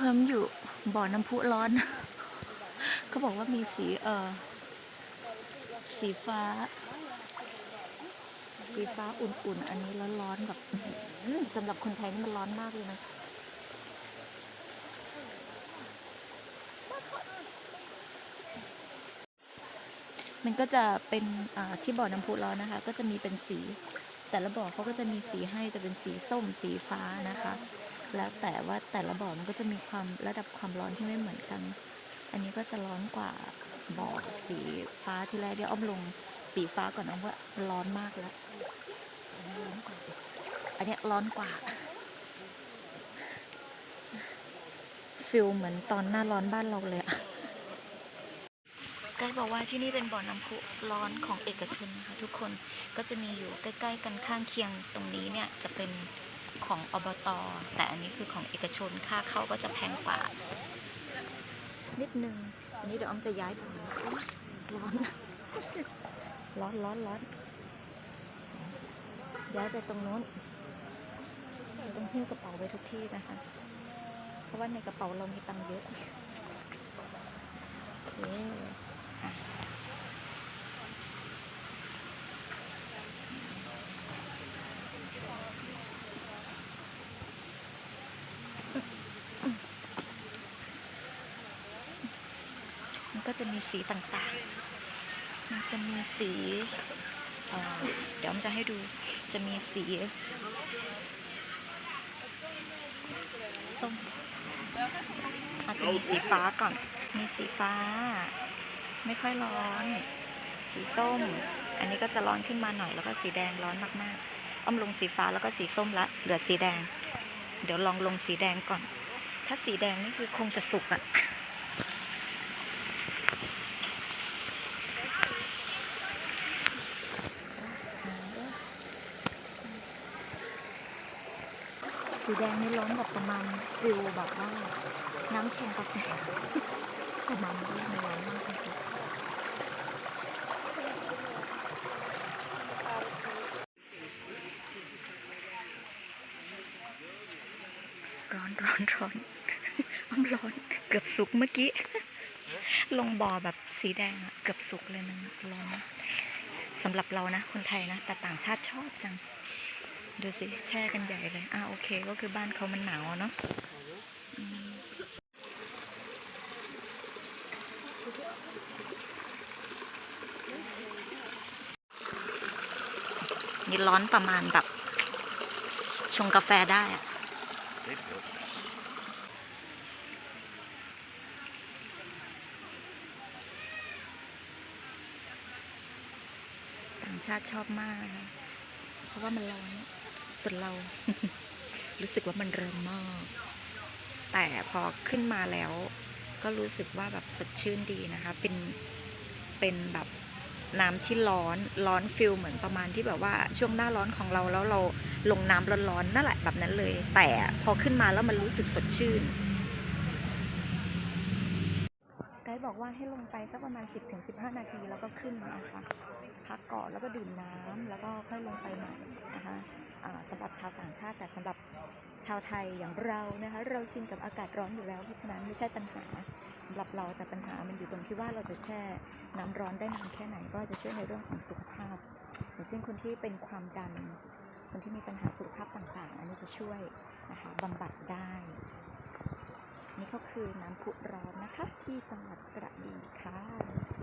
เพิ่มอยู่บ่อน้ำพุร้อน เขาบอกว่ามีสีเออสีฟ้า สีฟ้าอุ่นๆ อันนี้ร้อนๆแบบสำหรับคนไทยนี่มันร้อนมากเลยนะมันก็จะเป็นที่บ่อน้ำพุร้อนนะคะ ก็จะมีเป็นสี แต่ละบ่อเขาก็จะมีสีให้จะเป็นสีส้มสีฟ้านะคะ แล้วแต่ว่าแต่ละบ่อมันก็จะมีความระดับความร้อนที่ไม่เหมือนกัน อันนี้ก็จะร้อนกว่าบ่อสีฟ้าที่แรกเดี๋ยวอ้อมลงสีฟ้าก่อนอ้อมว่าร้อนมากแล้วอันนี้ร้อนกว่าฟิลเหมือนตอนหน้าร้อนบ้านเราเลยอะไกด์บอกว่าที่นี่เป็นบ่อน้ำพุร้อนของเอกชนนะคะทุกคนก็จะมีอยู่ใกล้ ๆ กันข้างเคียงตรงนี้เนี่ยจะเป็น ของอบตแต่อันนี้คือของเอกชนค่าเข้าก็จะแพงกว่า นิดนึงอันนี้เดี๋ยวอ้อมจะย้ายบ่อนะโอ๊ยร้อนร้อนร้อนร้อนย้ายไปตรงนู้นเราต้องหิ้วกระเป๋าไปทุกที่นะคะ เพราะว่าในกระเป๋าเรามีตังค์เยอะ โอเคอะ มันก็จะมีสีต่างๆ มันจะมีสีเเดี๋ยวผมจะให้ดู จะมีสีส้มอาจจะมีสีฟ้าก่อน มีสีฟ้า ไม่ค่อยร้อน สีส้ม อันนี้ก็จะร้อนขึ้นมาหน่อย แล้วก็สีแดงร้อนมากๆ อ้อมลงสีฟ้าแล้วก็สีส้มละ เหลือสีแดง เดี๋ยวลองลงสีแดงก่อน ถ้าสีแดงนี่คือคงจะสุกอะ สีแดงนี่ร้อนแบบประมาณฟิลแบบว่าน้ำชงกาแฟประมาณนี้มันร้อนมากจริงร้อนร้อนร้อนอ้อมร้อนเกือบสุกเมื่อกี้ ลงบ่อแบบสีแดงอะเกือบสุกเลยมันร้อนสำหรับเรานะ คนไทยนะ แต่ต่างชาติชอบจัง ดูสิ แช่กันใหญ่เลย อ่าโอเค ก็คือบ้านเขามันหนาวเนาะนี่ร้อนประมาณแบบ ชงกาแฟได้อะต่างชาติชอบมากนะคะเพราะว่ามันร้อน ส่วนเรา รู้สึกว่ามันเริ่มมากแต่พอขึ้นมาแล้ว ก็รู้สึกว่าแบบสดชื่นดีนะคะ เป็น เป็นแบบน้ำที่ร้อนร้อนฟิลเหมือนประมาณที่แบบว่าช่วงหน้าร้อนของเราแล้วเราลงน้ำร้อนๆนั่นแหละแบบนั้นเลย แต่พอขึ้นมาแล้วมันรู้สึกสดชื่น ไกด์ บอกว่าให้ลงไปสักประมาณ 10-15 นาทีแล้วก็ขึ้นมาค่ะพักก่อนแล้วก็ดื่มน้ำแล้วก็ค่อยลงไปใหม่นะคะสำหรับชาวต่างชาติแต่สำหรับชาวไทยอย่างเรานะคะเราชินกับอากาศร้อนอยู่แล้วเพราะฉะนั้นไม่ใช่ปัญหาสำหรับเราแต่ปัญหามันอยู่ตรงที่ว่าเราจะแช่น้ำร้อนได้นานแค่ไหนก็จะช่วยในเรื่องของสุขภาพ อย่างเช่นคนที่เป็นความดันคนที่มีปัญหาสุขภาพต่างๆ อันนี้จะช่วยนะคะบำบัดได้ือน้ำพุร้อนนะคะ ที่จังหวัดกระบี่ค่ะ